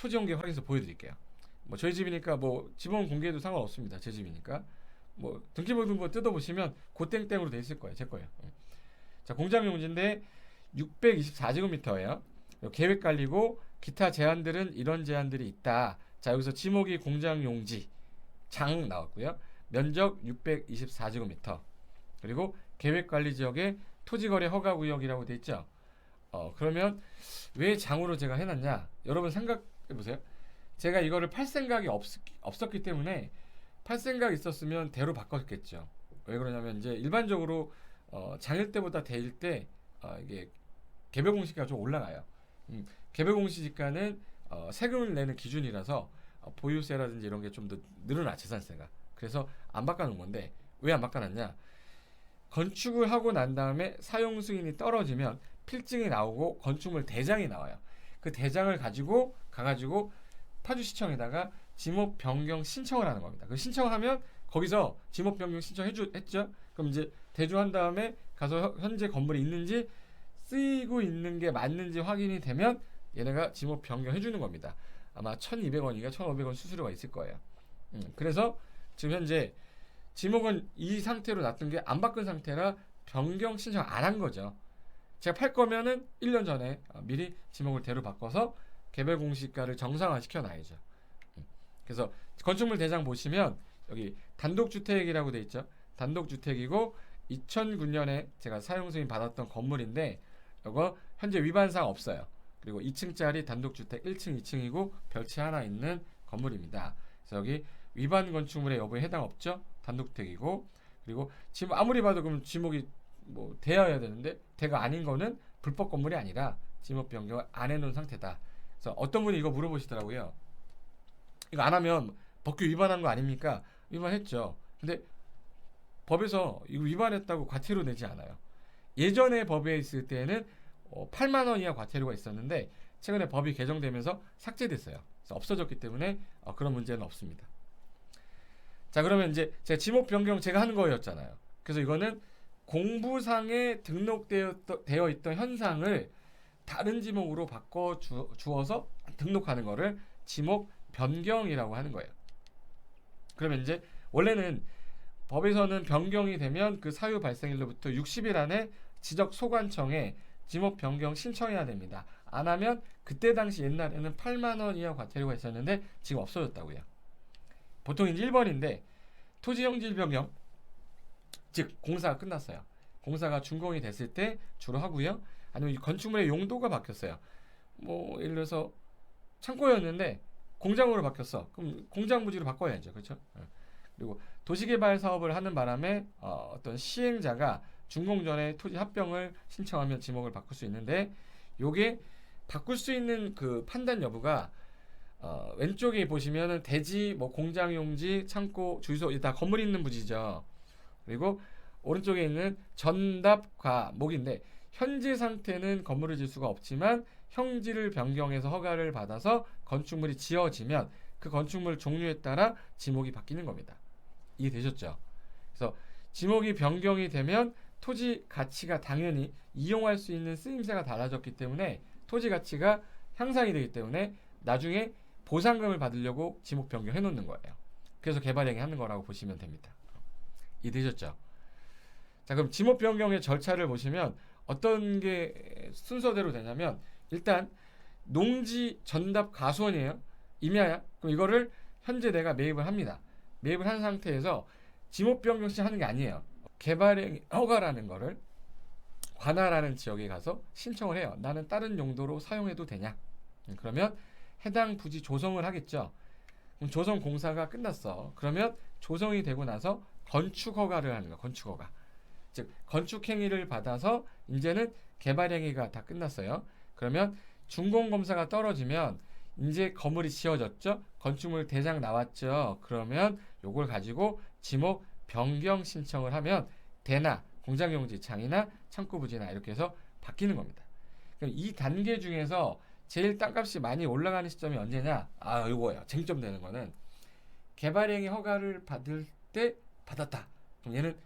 토지 공개 확인서 보여드릴게요. 뭐 저희 집이니까 뭐 지번 공개해도 상관없습니다. 제 집이니까 뭐 등기부등본 뜯어보시면 고땡땡으로 돼 있을 거예요. 제 거예요. 예. 자 공장 용지인데 624제곱미터예요. 계획 관리고 기타 제한들은 이런 제한들이 있다. 자 여기서 지목이 공장 용지 장 나왔고요. 면적 624제곱미터 그리고 계획 관리 지역에 토지 거래 허가 구역이라고 돼 있죠. 어 그러면 왜 장으로 제가 해놨냐? 여러분 생각해 보세요. 제가 이거를 팔 생각이 없, 없었기 때문에 팔 생각 있었으면 대로 바꿨겠죠. 왜 그러냐면 이제 일반적으로 어, 장일 때보다 대일 때 어, 이게 개별 공시가 좀 올라가요. 음, 개별 공시지가는 어, 세금을 내는 기준이라서 어, 보유세라든지 이런 게 좀 더 늘어나 재산세가. 그래서 안 바꿔놓은 건데 왜 안 바꿔놨냐? 건축을 하고 난 다음에 사용 승인이 떨어지면 필증이 나오고 건축물 대장이 나와요. 그 대장을 가지고 가가지고 파주시청에다가 지목 변경 신청을 하는 겁니다. 그 신청을 하면 거기서 지목 변경 신청해주 했죠. 그럼 이제 대조한 다음에 가서 혀- 현재 건물이 있는지 쓰이고 있는 게 맞는지 확인이 되면 얘네가 지목 변경해 주는 겁니다. 아마 1,200원인가 1,500원 수수료가 있을 거예요. 음, 그래서 지금 현재 지목은 이 상태로 놨던 게 안 바꾼 상태라 변경 신청 안 한 거죠. 제가 팔 거면은 1년 전에 어, 미리 지목을 대로 바꿔서 개별 공시가를 정상화 시켜 놔야죠. 음, 그래서 건축물 대장 보시면 여기 단독주택이라고 돼 있죠. 단독주택이고 2009년에 제가 사용 승인 받았던 건물인데 이거 현재 위반사항 없어요. 그리고 2층짜리 단독주택 1층, 2층이고 별채 하나 있는 건물입니다. 그래서 여기 위반 건축물의 여부에 해당 없죠. 단독주택이고 그리고 지금 아무리 봐도 그럼 지목이 뭐 되어야 되는데 대가 아닌 거는 불법 건물이 아니라 지목 변경을 안 해놓은 상태다. 그래서 어떤 분이 이거 물어보시더라고요. 이거 안 하면 법규 위반한 거 아닙니까? 위반했죠. 근데 법에서 이거 위반했다고 과태료 내지 않아요. 예전에 법에 있을 때는 어, 8만 원 이하 과태료가 있었는데 최근에 법이 개정되면서 삭제됐어요. 없어졌기 때문에 어, 그런 문제는 없습니다. 자 그러면 이제 제가 지목 변경 제가 하는 거였잖아요. 그래서 이거는 공부상에 등록되어 되어 있던 현상을 다른 지목으로 바꿔 주, 주어서 등록하는 거를 지목 변경이라고 하는 거예요. 그러면 이제 원래는 법에서는 변경이 되면 그 사유 발생일로부터 60일 안에 지적 소관청에 지목 변경 신청해야 됩니다. 안 하면 그때 당시 옛날에는 8만 원 이하 과태료가 있었는데 지금 없어졌다고요. 보통 이제 1번인데 토지 형질 변경 즉 공사가 끝났어요. 공사가 준공이 됐을 때 주로 하고요. 아니면 이 건축물의 용도가 바뀌었어요. 뭐 예를 들어서 창고였는데 공장으로 바뀌었어. 그럼 공장 부지로 바꿔야죠. 그렇죠? 예. 그리고 도시개발 사업을 하는 바람에 어, 어떤 시행자가 준공 전에 토지 합병을 신청하면 지목을 바꿀 수 있는데 요게 바꿀 수 있는 그 판단 여부가 어, 왼쪽에 보시면은 대지, 뭐 공장 용지, 창고, 주유소 이다 건물 있는 부지죠. 그리고 오른쪽에 있는 전답 과 목인데 현재 상태는 건물을 질 수가 없지만 형질을 변경해서 허가를 받아서 건축물이 지어지면 그 건축물 종류에 따라 지목이 바뀌는 겁니다. 이해되셨죠? 그래서 지목이 변경이 되면 토지 가치가 당연히 이용할 수 있는 쓰임새가 달라졌기 때문에 토지 가치가 향상이 되기 때문에 나중에 보상금을 받으려고 지목 변경해 놓는 거예요. 그래서 개발행위 하는 거라고 보시면 됩니다. 이해되셨죠? 자, 그럼 지목 변경의 절차를 보시면 어떤 게 순서대로 되냐면 일단 농지 전답 가수원이에요. 임야야. 그럼 이거를 현재 내가 매입을 합니다. 매입을 한 상태에서 지목 변경 신청하는 게 아니에요. 개발행 허가라는 거를 관할하는 지역에 가서 신청을 해요. 나는 다른 용도로 사용해도 되냐? 음, 그러면 해당 부지 조성을 하겠죠. 그럼 조성 공사가 끝났어. 그러면 조성이 되고 나서 건축 허가를 하는 거야. 건축 허가. 즉 건축 행위를 받아서 이제는 개발 행위가 다 끝났어요. 그러면 준공 검사가 떨어지면 이제 건물이 지어졌죠. 건축물 대장 나왔죠. 그러면 요걸 가지고 지목 변경 신청을 하면 대나 공장용지 창이나 창고 부지나 이렇게 해서 바뀌는 겁니다. 그럼 이 단계 중에서 제일 땅값이 많이 올라가는 시점이 언제냐? 아, 이거예요. 쟁점 되는 거는 개발행위 허가를 받을 때 받았다. 그럼 얘는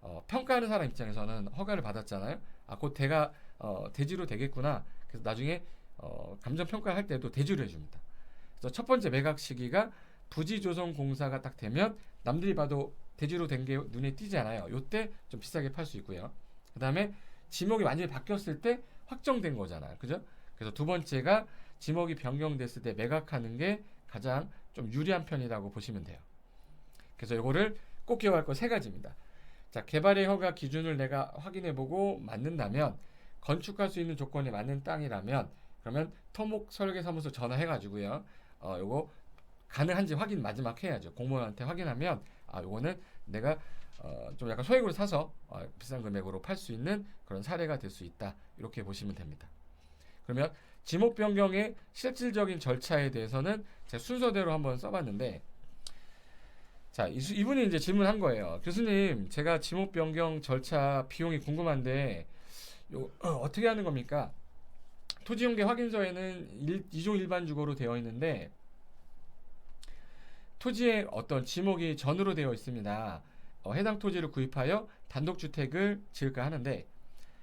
어, 평가하는 사람 입장에서는 허가를 받았잖아요. 아, 곧 대가 어, 대지로 되겠구나. 그래서 나중에 어, 감정 평가를 할 때도 대지로 해줍니다. 그래서 첫 번째 매각 시기가 부지 조성 공사가 딱 되면 남들이 봐도 대지로 된 게 눈에 띄지 않아요. 요때 좀 비싸게 팔 수 있고요. 그다음에 지목이 완전히 바뀌었을 때 확정된 거잖아요. 그죠? 그래서 두 번째가 지목이 변경됐을 때 매각하는 게 가장 좀 유리한 편이라고 보시면 돼요. 그래서 요거를 꼭 기억할 거 세 가지입니다. 자, 개발의 허가 기준을 내가 확인해 보고 맞는다면 건축할 수 있는 조건에 맞는 땅이라면 그러면 토목 설계 사무소 전화해 가지고요. 어, 요거 가능한지 확인 마지막 해야죠. 공무원한테 확인하면 아, 요거는 내가 어, 좀 약간 소액으로 사서 어, 비싼 금액으로 팔 수 있는 그런 사례가 될 수 있다. 이렇게 보시면 됩니다. 그러면 지목 변경의 실질적인 절차에 대해서는 제가 순서대로 한번 써봤는데 자 이- 이분이 이제 질문한 거예요. 교수님 제가 지목 변경 절차 비용이 궁금한데 요 어, 떻게 하는 겁니까? 토지용계 확인서에는 일, 이종 일반 주거로 되어 있는데 토지에 어떤 지목이 전으로 되어 있습니다. 어, 해당 토지를 구입하여 단독주택을 지을까 하는데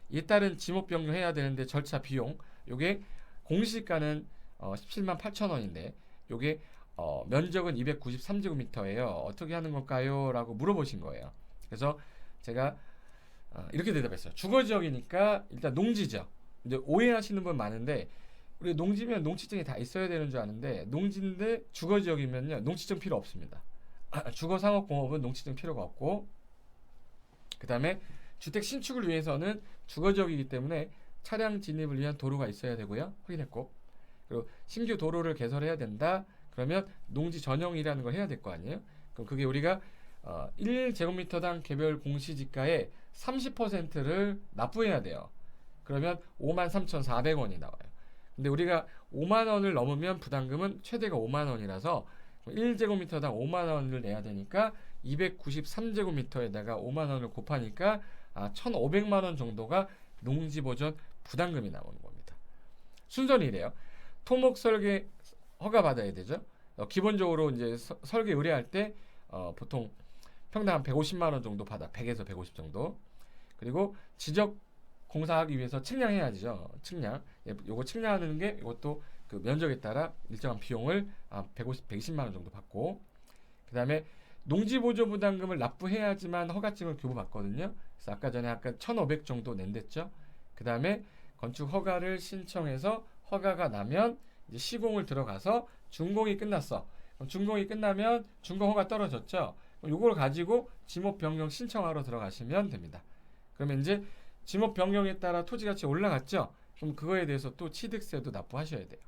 이에 따른 지목 변경해야 되는데 절차 비용 요게 공시가는 어, 17만 8천 원인데 요게 어, 면적은 293제곱미터예요. 어떻게 하는 걸까요? 라고 물어보신 거예요. 그래서 제가 어, 이렇게 대답했어요. 주거 지역이니까 일단 농지죠. 이제 오해하시는 분 많은데 우리 농지면 농지증이 다 있어야 되는 줄 아는데 농지인데 주거 지역이면요 농지증 필요 없습니다. 아, 주거 상업 공업은 농지증 필요가 없고 그 다음에 주택 신축을 위해서는 주거 지역이기 때문에 차량 진입을 위한 도로가 있어야 되고요. 확인했고 그리고 신규 도로를 개설해야 된다. 그러면 농지 전용이라는 걸 해야 될 거 아니에요? 그럼 그게 우리가 어, 1제곱미터당 개별 공시지가의 30%를 납부해야 돼요. 그러면 53,400원이 나와요. 근데 우리가 5만 원을 넘으면 부담금은 최대가 5만 원이라서 1제곱미터당 5만 원을 내야 되니까 293제곱미터에다가 5만 원을 곱하니까 아, 1,500만 원 정도가 농지 보전 부담금이 나오는 겁니다. 순서는 이래요. 토목 설계 허가 받아야 되죠. 어, 기본적으로 이제 서- 설계 의뢰할 때 어, 보통 평당 한 150만 원 정도 받아 100에서 150 정도. 그리고 지적 공사하기 위해서 측량해야죠. 측량. 예, 요거 측량하는 게 이것도 그 면적에 따라 일정한 비용을 아, 150, 120만 원 정도 받고 그다음에 농지 보조 부담금을 납부해야지만 허가증을 교부받거든요. 그래서 아까 전에 아까 1,500 정도 낸댔죠. 그다음에 건축 허가를 신청해서 허가가 나면 이제 시공을 들어가서 준공이 끝났어. 준공이 끝나면 준공 허가 떨어졌죠. 요걸 가지고 지목 변경 신청하러 들어가시면 됩니다. 그러면 이제 지목 변경에 따라 토지 가치 올라갔죠. 그럼 그거에 대해서 또 취득세도 납부하셔야 돼요.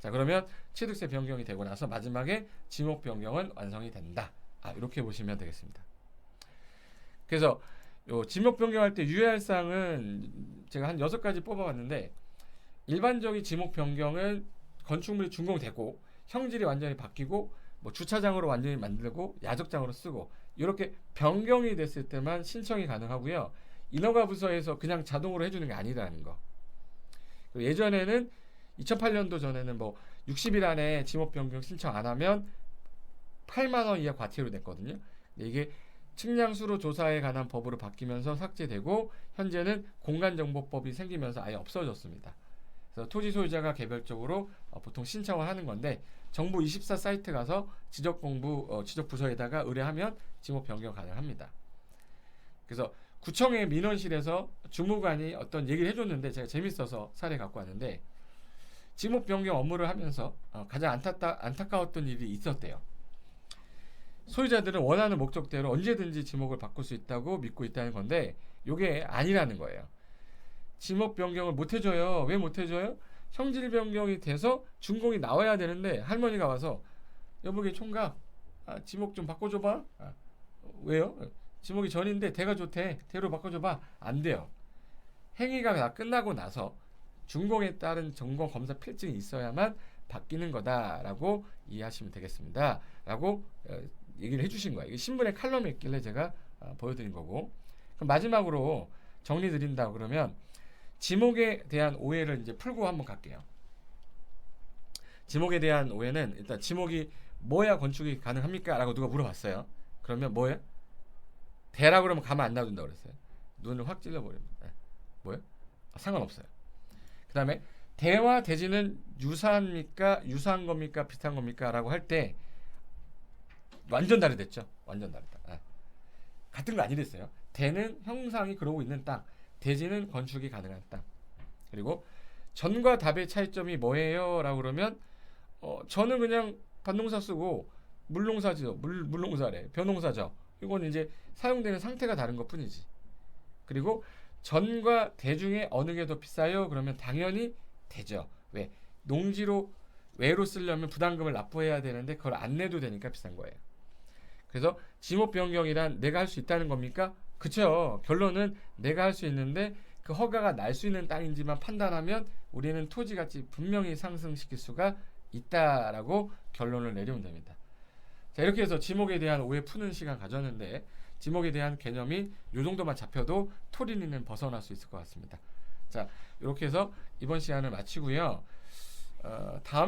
자 그러면 취득세 변경이 되고 나서 마지막에 지목 변경은 완성이 된다. 아 이렇게 보시면 되겠습니다. 그래서 요 지목 변경할 때 유의할 사항은 제가 한 여섯 가지 뽑아봤는데 일반적인 지목 변경은 건축물이 준공되고 형질이 완전히 바뀌고 뭐 주차장으로 완전히 만들고 야적장으로 쓰고 이렇게 변경이 됐을 때만 신청이 가능하고요. 인허가 부서에서 그냥 자동으로 해주는 게 아니라는 거. 예전에는 2008년도 전에는 뭐 60일 안에 지목 변경 신청 안 하면 8만 원 이하 과태료 냈거든요. 이게 측량수로 조사에 관한 법으로 바뀌면서 삭제되고 현재는 공간정보법이 생기면서 아예 없어졌습니다. 그래서 토지 소유자가 개별적으로 어, 보통 신청을 하는 건데 정부 24 사이트 가서 지적 공부 어, 지적 부서에다가 의뢰하면 지목 변경 가능합니다. 그래서 구청의 민원실에서 주무관이 어떤 얘기를 해줬는데 제가 재밌어서 사례 갖고 왔는데 지목 변경 업무를 하면서 어, 가장 안타까, 안타까웠던 일이 있었대요. 소유자들은 원하는 목적대로 언제든지 지목을 바꿀 수 있다고 믿고 있다는 건데 이게 아니라는 거예요. 지목 변경을 못 해줘요. 왜 못 해줘요? 형질 변경이 돼서 준공이 나와야 되는데 할머니가 와서 여보게 총각 아, 지목 좀 바꿔줘봐. 아, 왜요? 지목이 전인데 대가 좋대. 대로 바꿔줘봐. 안 돼요. 행위가 다 끝나고 나서 준공에 따른 점검 검사 필증이 있어야만 바뀌는 거다라고 이해하시면 되겠습니다. 라고 어, 얘기를 해주신 거예요. 이게 신문에 칼럼에 있길래 제가 어, 보여드린 거고. 그럼 마지막으로 정리 드린다 그러면 지목에 대한 오해를 이제 풀고 한번 갈게요. 지목에 대한 오해는 일단 지목이 뭐야 건축이 가능합니까? 라고 누가 물어봤어요. 그러면 뭐야? 대라 그러면 가만 안 놔둔다 그랬어요. 눈을 확 찔러버립니다. 네. 뭐요? 아, 상관없어요. 그 다음에 대와 대지는 유사합니까? 유사한 겁니까? 비슷한 겁니까?라고 할 때 완전 다르댔죠. 완전 다르다. 아. 같은 거 아니랬어요. 대는 형상이 그러고 있는 땅, 대지는 건축이 가능한 땅. 그리고 전과 답의 차이점이 뭐예요?라고 그러면 어, 저는 그냥 밭농사 쓰고 물농사죠. 물 물농사래. 벼농사죠. 이건 이제 사용되는 상태가 다른 것 뿐이지. 그리고 전과 대 중에 어느 게 더 비싸요? 그러면 당연히 대죠. 왜? 농지로 외로 쓰려면 부담금을 납부해야 되는데 그걸 안 내도 되니까 비싼 거예요. 그래서 지목 변경이란 내가 할 수 있다는 겁니까? 그쵸. 결론은 내가 할 수 있는데 그 허가가 날 수 있는 땅인지만 판단하면 우리는 토지 가치 분명히 상승시킬 수가 있다라고 결론을 내리면 됩니다. 자 이렇게 해서 지목에 대한 오해 푸는 시간 가졌는데 지목에 대한 개념이 요 정도만 잡혀도 토린이는 벗어날 수 있을 것 같습니다. 자 이렇게 해서 이번 시간을 마치고요. 어, 다음